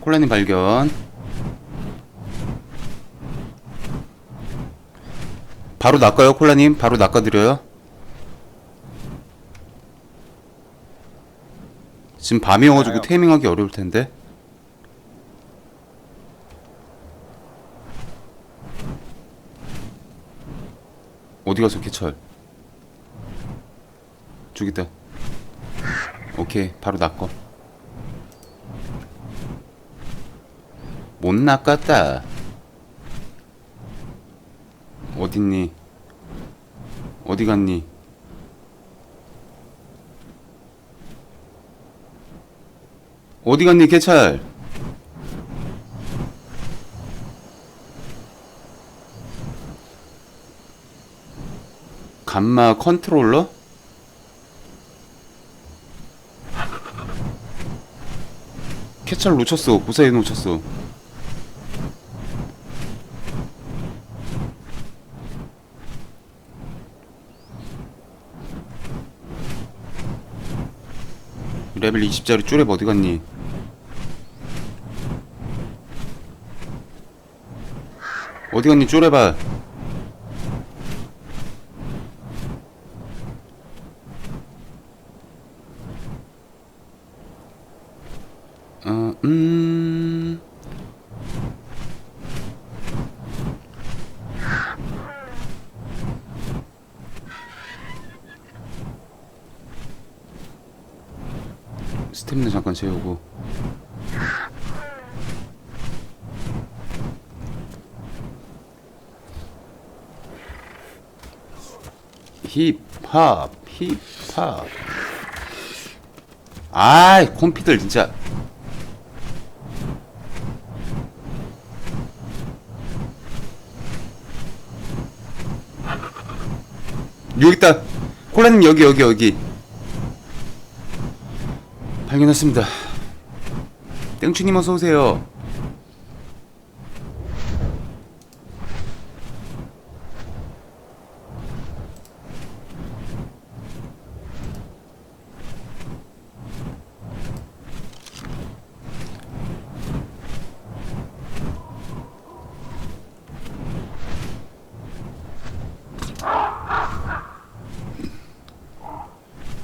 콜라님 발견. 바로 낚아요, 콜라님. 바로 낚아드려요. 지금 밤이어가지고 알아요. 테이밍하기 어려울 텐데. 어디 가서 개철? 저기다. 오케이, 바로 낚어. 못 낚았다. 어딨니? 어디 갔니? 어디 갔니, 개찰? 감마 컨트롤러? 캐찰 놓쳤어. 무사히 놓쳤어. 레벨 20짜리 쪼렙 어디 갔니? 어디 갔니 쪼렙아 어, 음... 스태미나 잠깐 채우고 힙합 힙합 아이 콤피들 진짜 여기 있다 콜라님 여기 여기 여기 발견했습니다. 땡추님 어서 오세요.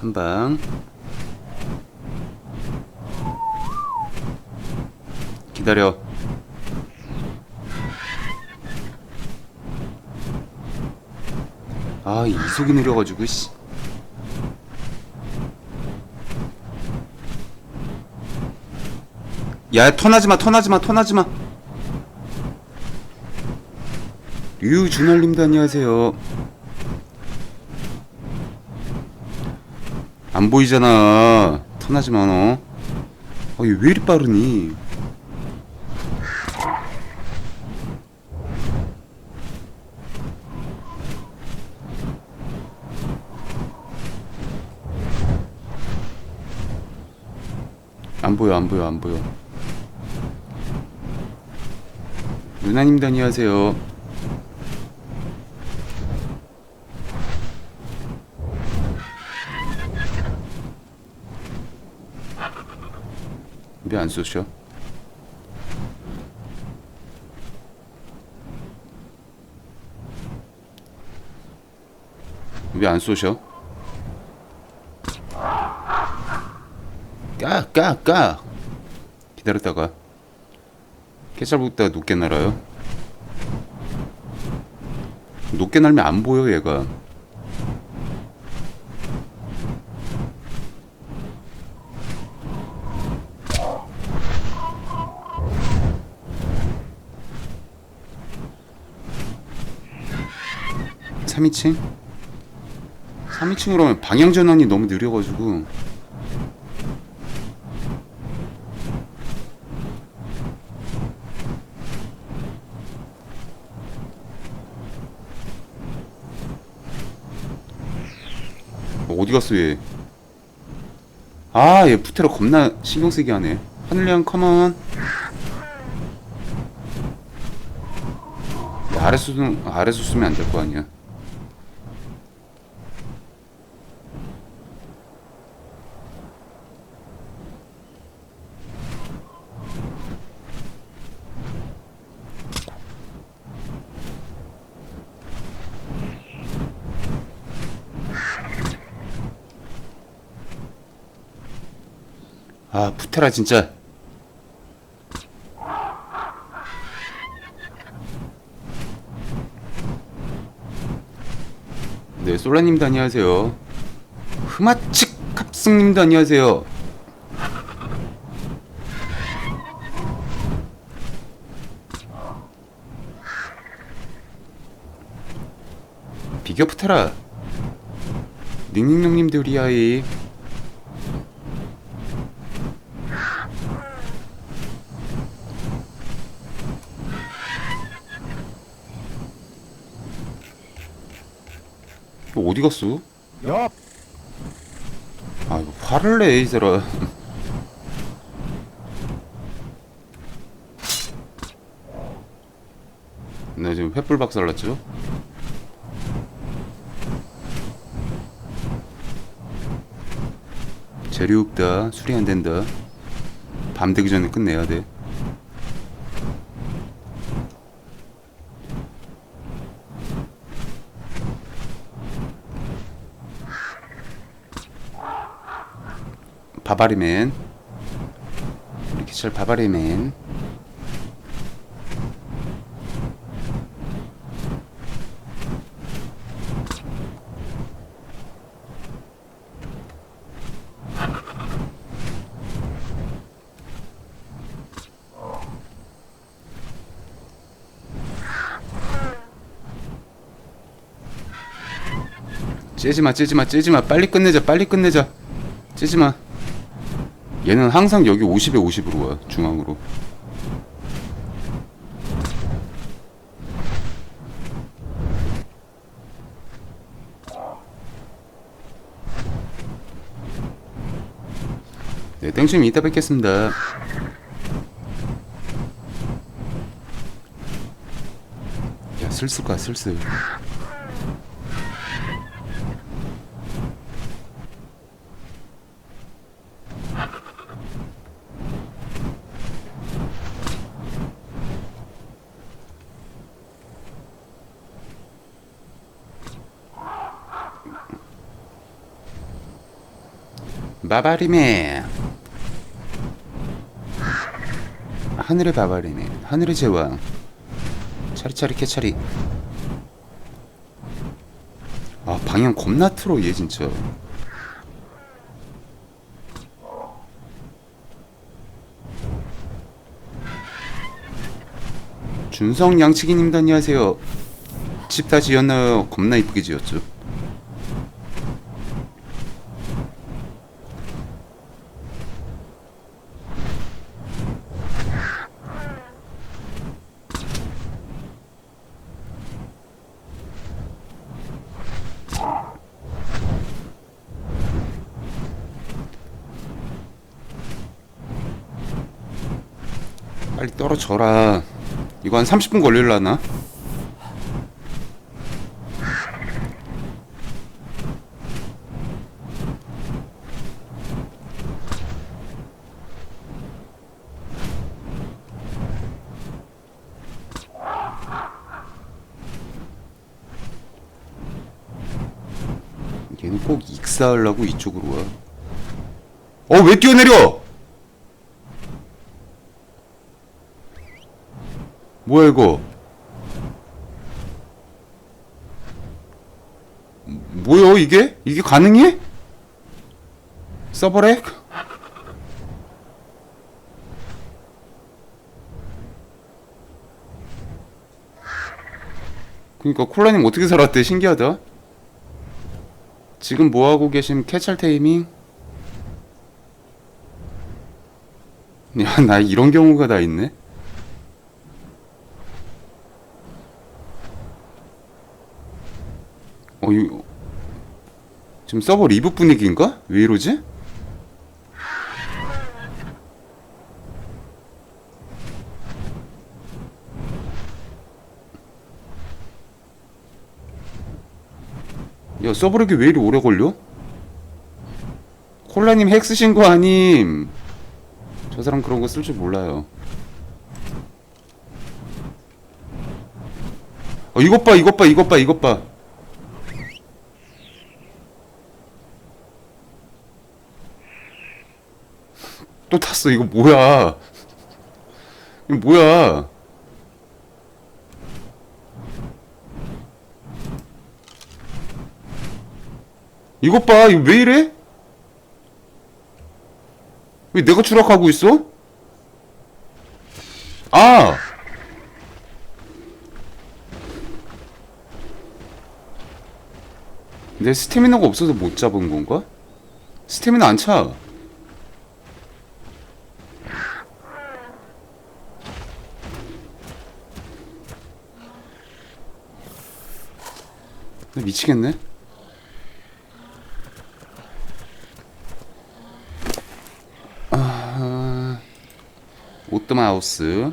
한 방. 기다려. 아, 이속이 느려가지고, 씨. 야, 턴하지 마, 턴하지 마, 턴하지 마. 류준할님도 안녕하세요. 안 보이잖아. 턴하지 마, 너. 아, 얘왜 이리 빠르니? 안 보여, 안 보여, 안 보여. 누나님도 안녕하세요. 왜 안 쏘셔? 왜 안 쏘셔? 까, 까, 까. 기다렸다가 캐찰 붙다가 높게 날아요. 높게 날면 안 보여 얘가. 삼이층삼이층으로 하면 방향 전환이 너무 느려가지고 어디 갔어 얘? 아, 얘 푸테라 겁나 신경 쓰게 하네. 하늘양 컴온. 쓰 아래서 쓰면 안 될 거 아니야. 아 푸테라 진짜. 네 솔라님도 안녕하세요. 흐마칙 합승님도 안녕하세요. 비교 푸테라. 닝닝님도 우리 아이 갔어? 옆아 이거 화를 내 이 사람 나 지금 횃불 박살 났죠? 재료 없다 수리 안 된다 밤 되기 전에 끝내야 돼 바바리맨. 우리 기철 바바리맨. 째지마 째지마 째지마. 빨리 끝내자 빨리 끝내자. 째지마 얘는 항상 여기 50에 50으로 와 중앙으로. 네 땡충님 이따 뵙겠습니다. 야 슬슬 가 슬슬 바바리맨 하늘의 바바리맨 하늘의 제왕. 차리차리 캐차리. 아 방향 겁나 틀어 얘 진짜. 준성 양치기님도 안녕하세요. 집 다 지었나요? 겁나 이쁘게 지었죠 떨어져라. 이거 한 30분 걸릴라나? 얘는 꼭 익사하려고 이쪽으로 와. 어, 왜 뛰어내려? 뭐야 이거? 뭐야 이게? 이게 가능해? 서버렉? 그니까 콜라님 어떻게 살았대 신기하다 지금 뭐하고 계심 캐찰 테이밍? 야나 이런 경우가 다 있네 어, 이 지금 서버 리브 분위기인가? 왜 이러지? 야, 서버 리그 왜 이리 오래 걸려? 콜라님 핵 쓰신 거 아님? 저 사람 그런 거 쓸 줄 몰라요. 어, 이것 봐, 이것 봐, 이것 봐, 이것 봐. 또 탔어. 이거 뭐야? 이거 뭐야? 이것 봐. 이거 왜 이래? 왜 내가 추락하고 있어? 아! 내 스태미나가 없어서 못 잡은 건가? 스태미나 안 차. 미치겠네. 아, 오트마우스.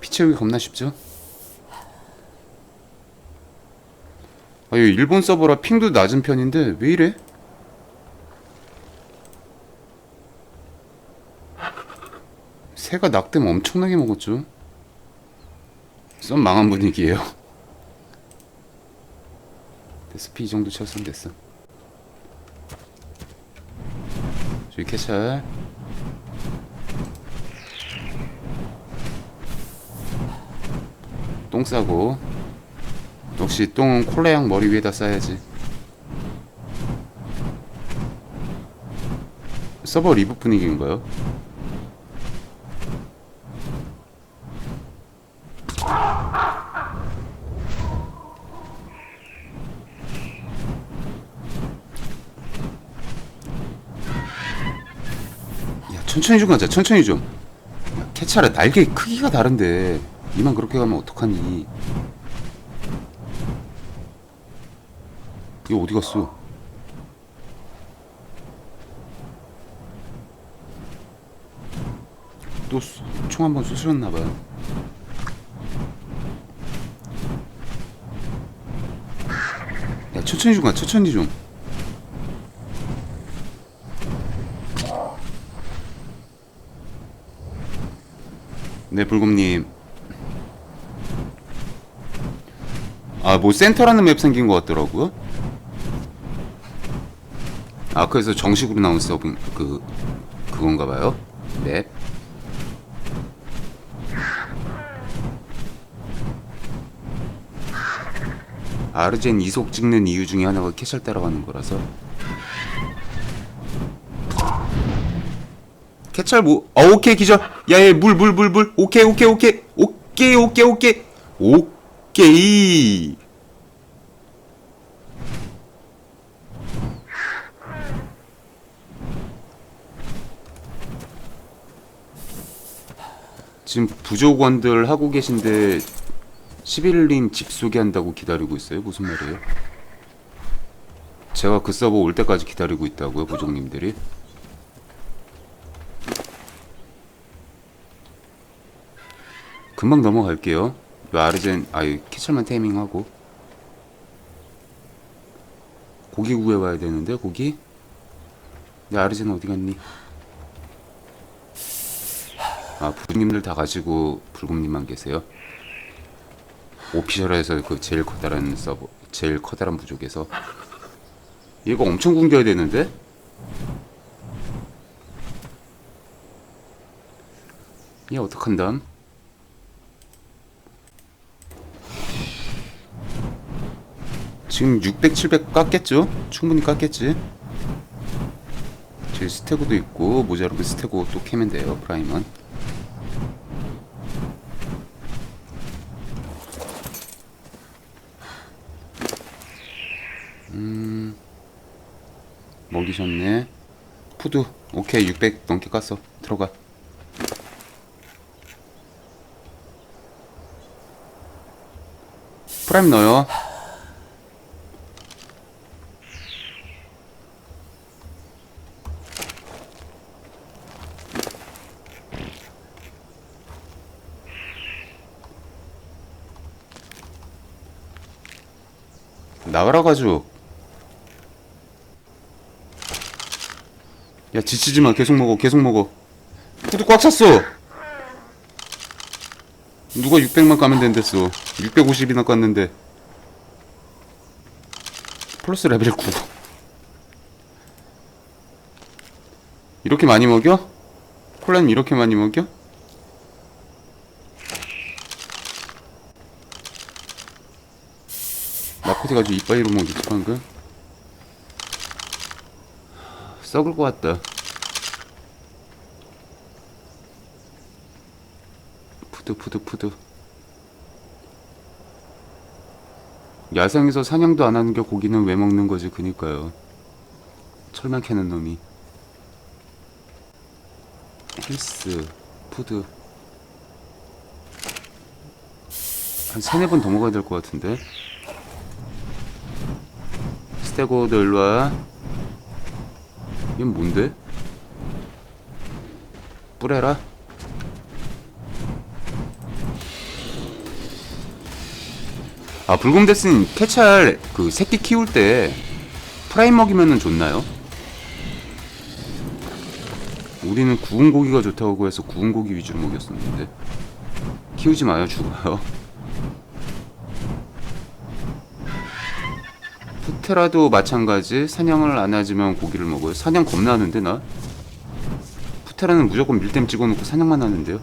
피 채우기 겁나 쉽죠? 아, 이 일본 서버라 핑도 낮은 편인데 왜 이래? 새가 낙댐 엄청나게 먹었죠. 썸 망한 분위기예요. 됐어, 피이 정도 쳤으면 됐어. 저기 캐찰. 똥 싸고. 역시 똥은 콜라향 머리 위에다 싸야지. 서버 리브 분위기인가요? 천천히 좀 가자. 천천히 좀. 야, 캐차라 날개 크기가 다른데. 이만 그렇게 가면 어떡하니? 이거 어디 갔어? 또 총 한 번 쏘셨나봐요. 야 천천히 좀가 천천히 좀 네, 불곰님. 아, 뭐 센터라는 맵 생긴 것 같더라고요. 아, 그래서 정식으로 나온 서브 그 그건가 봐요. 맵. 아르젠 이속 찍는 이유 중에 하나가 캐셜 따라가는 거라서. 찰 뭐? 어 오케이 기절. 야얘 물 물 물 물. 오케이 오케이 오케이 오케이 오케이 오케이 오케이. 지금 부족원들 하고 계신데 11린 집 소개한다고 기다리고 있어요? 무슨 말이에요? 제가 그 서버 올 때까지 기다리고 있다고요, 부족님들이? 금방 넘어갈게요. 요 아르젠 아유 캐철만 테이밍하고 고기 구해와야 되는데 고기? 내 아르젠 어디 갔니? 아 부님들 다 가지고 불금님만 계세요. 오피셜에서 그 제일 커다란 서버 제일 커다란 부족에서 얘가 엄청 굶겨야 되는데? 얘 어떡한담? 지금 600, 700 깎겠죠? 충분히 깎겠지? 저기 스테고도 있고 모자르면 스테고 또 캐면 돼요 프라임은. 음 먹이셨네. 푸드 오케이 600 넘게 깠어. 들어가. 프라임 넣어요 나가라 가지고. 야 지치지 마. 계속 먹어 계속 먹어. 푸드 꽉 찼어. 누가 600만 까면 된댔어. 650이나 깠는데. 플러스 레벨 9 이렇게 많이 먹여? 콜라님 이렇게 많이 먹여? 나코티 가지고 이빨로 먹지 방금 썩을 것 같다. 푸드 푸드 푸드 야생에서 사냥도 안 하는 게 고기는 왜 먹는 거지? 그니까요. 철만 캐는 놈이. 헬스 푸드. 한 세네 번 더 먹어야 될 것 같은데 스테고도 일로와 이건 뭔데? 뿌레라? 아 불곰데스는 캐찰 그 새끼 키울 때 프라임 먹이면은 좋나요? 우리는 구운 고기가 좋다고 해서 구운 고기 위주로 먹였었는데 키우지 마요 죽어요 푸테라도 마찬가지 사냥을 안 하지만 고기를 먹어요. 사냥 겁나 하는데 나? 푸테라는 무조건 밀댐 찍어놓고 사냥만 하는데요?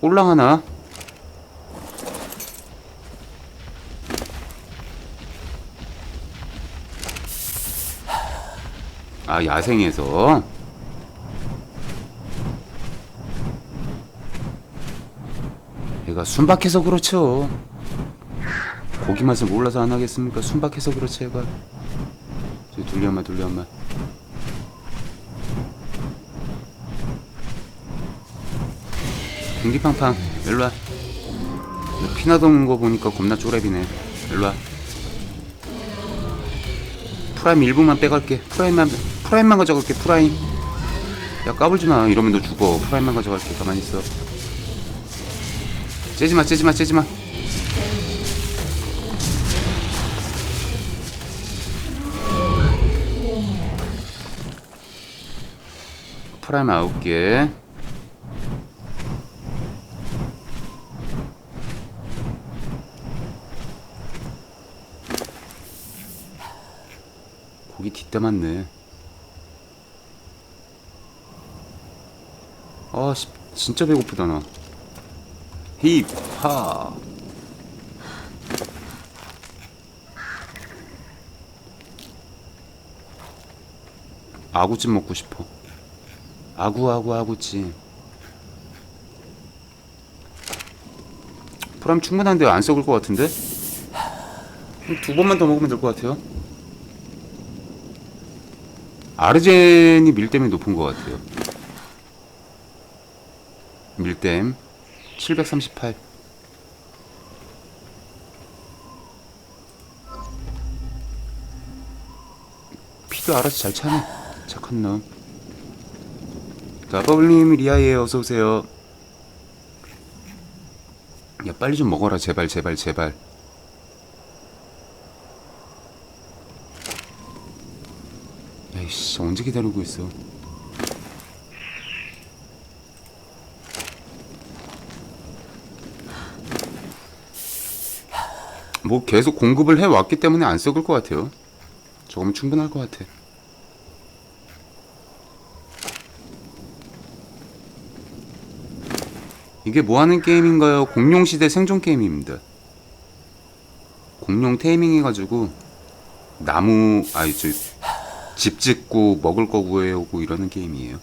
꼴랑 하나? 아 야생에서 얘가 순박해서 그렇죠. 고기 맛을 몰라서 안 하겠습니까? 순박해서 그렇지 얘가. 저 둘리 엄마 둘리 엄마. 공기팡팡 일로와. 너 피나 도는 거 보니까 겁나 쪼렙이네. 일로 와. 프라임 일부만 빼갈게. 프라임만 프라임만 가져갈게 프라임. 야 까불지 마. 이러면 너 죽어. 프라임만 가져갈게. 가만히 있어 째지마 째지마 째지마. 프라임 아홉 개. 고기 뒷대 맞네. 아 씨, 진짜 배고프다 나 힙하 아구찜 먹고 싶어. 아구 아구 아구찜. 프람 충분한데 안 썩을 것 같은데? 두 번만 더 먹으면 될 것 같아요. 아르젠이 밀댐이 높은 것 같아요. 밀댐 738 피도 알아서 잘 차네 착한 놈 자, 버블님 리아예 어서 오세요. 야, 빨리 좀 먹어라. 제발, 제발, 제발. 야이씨, 언제 기다리고 있어? 뭐 계속 공급을 해 왔기 때문에 안 썩을 것 같아요. 조금 충분할 것 같아. 이게 뭐 하는 게임인가요? 공룡 시대 생존 게임입니다. 공룡 테이밍 해가지고 나무 아니 저집 짓고 먹을 거 구해오고 이러는 게임이에요.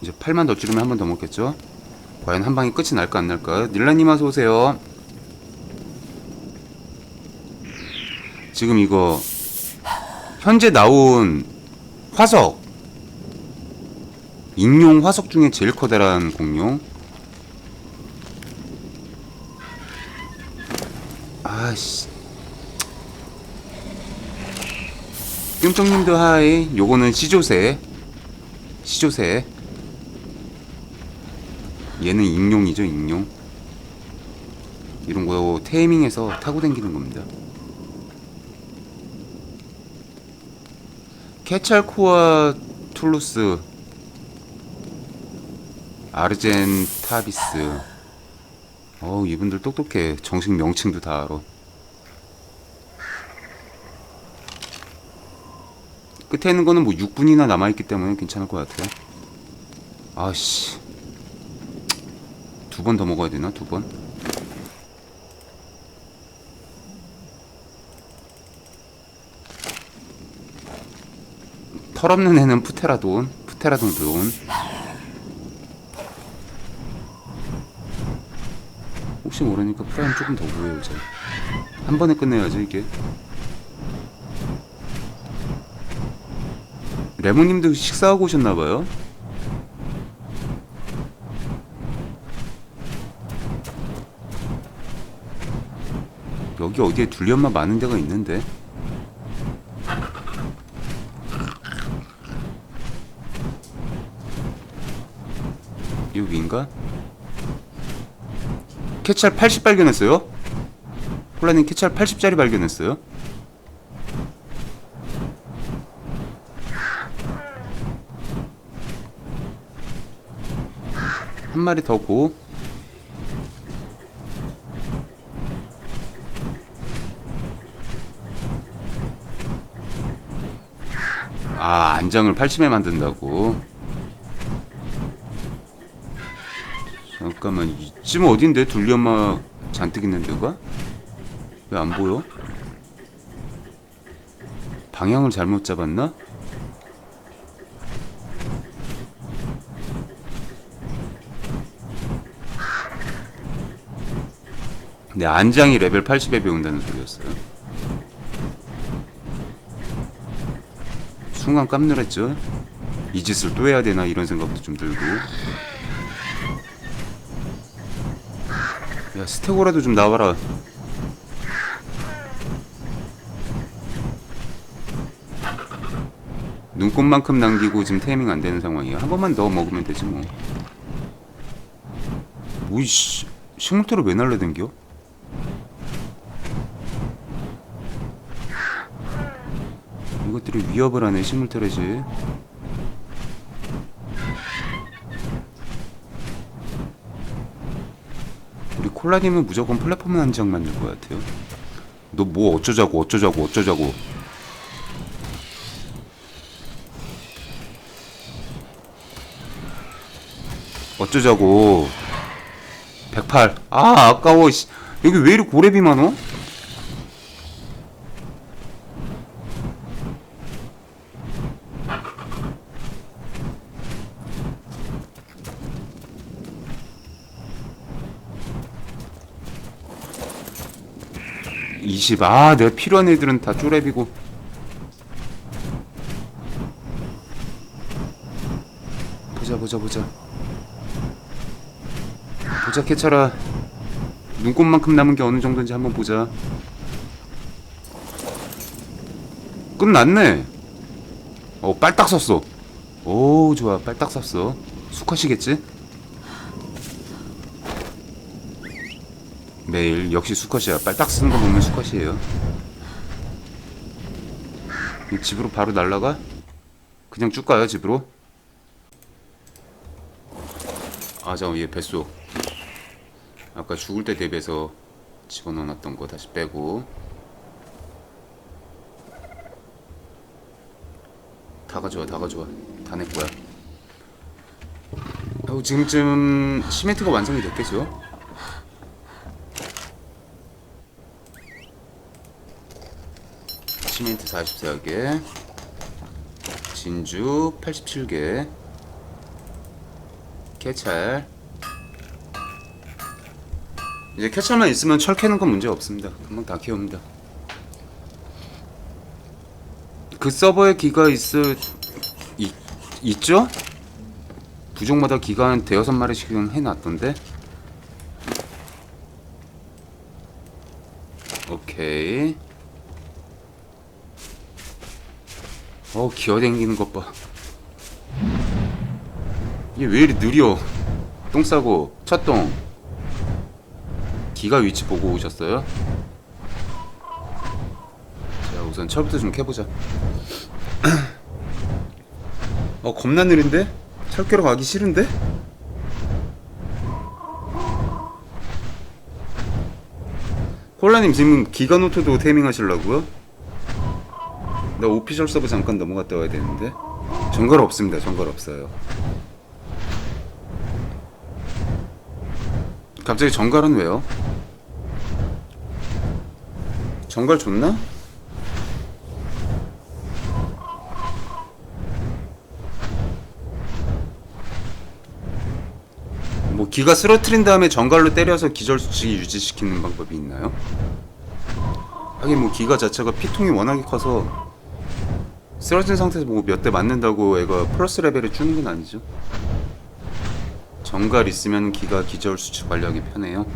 이제 8만 더 줄이면 한 번 더 먹겠죠? 과연 한 방에 끝이 날까 안 날까? 닐라님 어서 오세요. 지금 이거 현재 나온 화석 익룡 화석 중에 제일 커다란 공룡. 아씨. 뿅뿅님도 하이. 요거는 시조새. 시조새. 얘는 익룡이죠, 익룡. 이런 거 테이밍해서 타고 다니는 겁니다. 케찰코아 툴루스 아르젠타비스. 어우 이분들 똑똑해. 정식 명칭도 다 알아. 끝에 있는 거는 뭐 6분이나 남아있기 때문에 괜찮을 것 같아요. 아씨. 두 번 더 먹어야 되나? 두 번? 털없는 애는 푸테라돈 푸테라돈 돈. 혹시 모르니까 프라임 조금 더 이제. 한 번에 끝내야죠 이게. 레몬님도 식사하고 오셨나봐요? 여기 어디에 둘리엄마 많은 데가 있는데 여기인가? 캐찰 80 발견했어요? 폴라님 캐찰 80짜리 발견했어요? 한 마리 더 고. 아, 안장을 80에 만든다고. 잠깐만, 이쯤 어딘데? 둘리 엄마 잔뜩 있는 데가? 왜 안 보여? 방향을 잘못 잡았나? 네, 안장이 레벨 80에 배운다는 소리였어요. 순간 깜놀했죠. 이 짓을 또 해야 되나 이런 생각도 좀 들고. 야 스테고라도 좀 나와라. 눈곱만큼 남기고 지금 테이밍 안 되는 상황이야. 한 번만 더 먹으면 되지 뭐. 뭐이씨 식물토를 왜 날라댕겨? 이것들이 위협을 하네 식물토래지. 우리 콜라님은 무조건 플랫폼 한 장 만들 것 같아요. 너 뭐 어쩌자고 어쩌자고 어쩌자고. 어쩌자고. 108. 아 아까워. 씨. 여기 왜 이렇게 고래비 많어? 이십. 아, 내가 필요한 애들은 다 쪼렙이고. 보자, 보자, 보자. 보자, 캐쳐라. 눈곱만큼 남은 게 어느 정도인지 한번 보자. 끝났네. 어, 빨딱 썼어. 오, 좋아. 빨딱 썼어. 수컷이겠지? 매일 역시 수컷이야. 빨딱 쓰는 거 보면 수컷이에요. 이 집으로 바로 날라가? 그냥 쭉 가요 집으로? 아 잠깐 얘 뱃속 아까 죽을 때 대비해서 집어넣어놨던 거 다시 빼고 다 가져와 다 가져와 다 내 거야 어, 지금쯤 시멘트가 완성이 됐겠죠? 시멘트 44개 진주 87개 캐찰. 이제 캐찰만 있으면 철 캐는 건 문제 없습니다. 금방 다 키웁니다. 그 서버에 기가 있을 이, 있죠? 부족마다 한 대여섯 마리씩은 해놨던데 오케이 어 기어댕기는 것 봐. 얘 왜 이리 느려? 똥 싸고 첫 똥. 기가 위치 보고 오셨어요? 자 우선 철부터 좀 캐보자. 어 겁나 느린데? 철 캐러 가기 싫은데? 콜라님 지금 기가노트도 테이밍 하시려고요? 나 오피셜 서브 잠깐 넘어갔다 와야 되는데 정갈 없습니다 정갈 없어요 갑자기 정갈은 왜요? 정갈 좋나? 뭐 기가 쓰러트린 다음에 정갈로 때려서 기절 수칙이 유지시키는 방법이 있나요? 하긴 뭐 기가 자체가 피통이 워낙에 커서 쓰러진 상태에서 뭐 몇 대 맞는다고 애가 플러스 레벨을 주는 건 아니죠. 정갈 있으면 기가 기절 수칙 관리하기 편해요.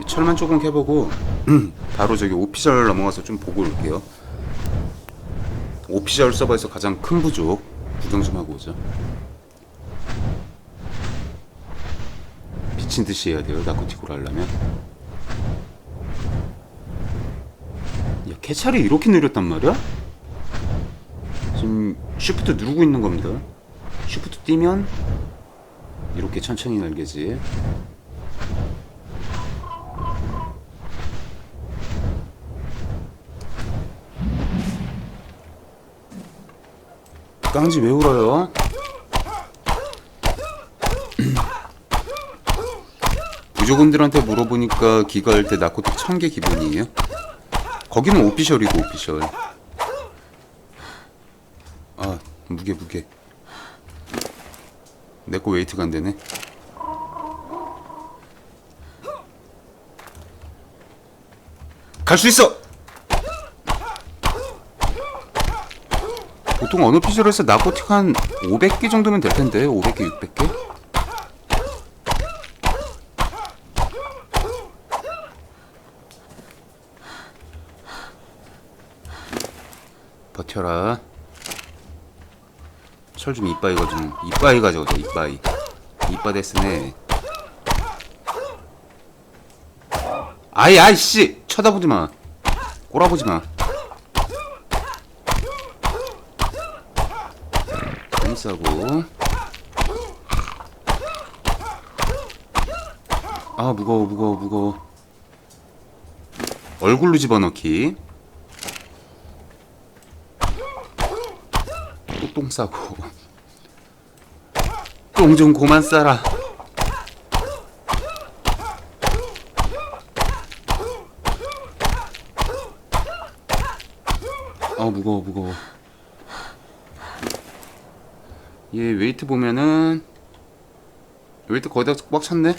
이 철만 조금 캐보고 바로 저기 오피셜 넘어가서 좀 보고 올게요. 오피셜 서버에서 가장 큰 부족 구경 좀 하고 오죠. 미친 듯이 해야 돼요. 나코티코를 하려면. 야, 캐찰이 이렇게 느렸단 말이야? 지금 쉬프트 누르고 있는 겁니다. 쉬프트 뛰면 이렇게 천천히 날개지. 깡지 왜 울어요? 부족분들한테 물어보니까 기가할 때 나코틱 천개 기본이에요. 거기는 오피셜이고 오피셜. 아 무게 무게. 내 거 웨이트가 안 되네. 갈 수 있어. 보통 어느 피셜에서 나코틱 한 500개 정도면 될 텐데 500개 600개? 버텨라. 철 좀 이빠이 가좀 이빠이 가져오자 이빠이. 이빠 데스네. 아이 아이씨 쳐다보지 마. 꼬라보지 마. 재밌하고. 아 무거워 무거워 무거워. 얼굴로 집어넣기. 또 똥 싸고. 똥좀 그만 싸라. 아 무거워 무거워. 얘 웨이트 보면은 웨이트 거의 다꽉 찼네?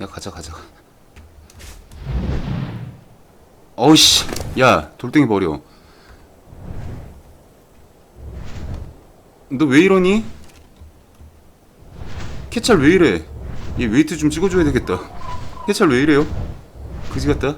야 가자 가자. 어우씨 야 돌덩이 버려 너 왜 이러니? 캐찰 왜 이래? 얘 웨이트 좀 찍어줘야 되겠다. 캐찰 왜 이래요? 그지 같다.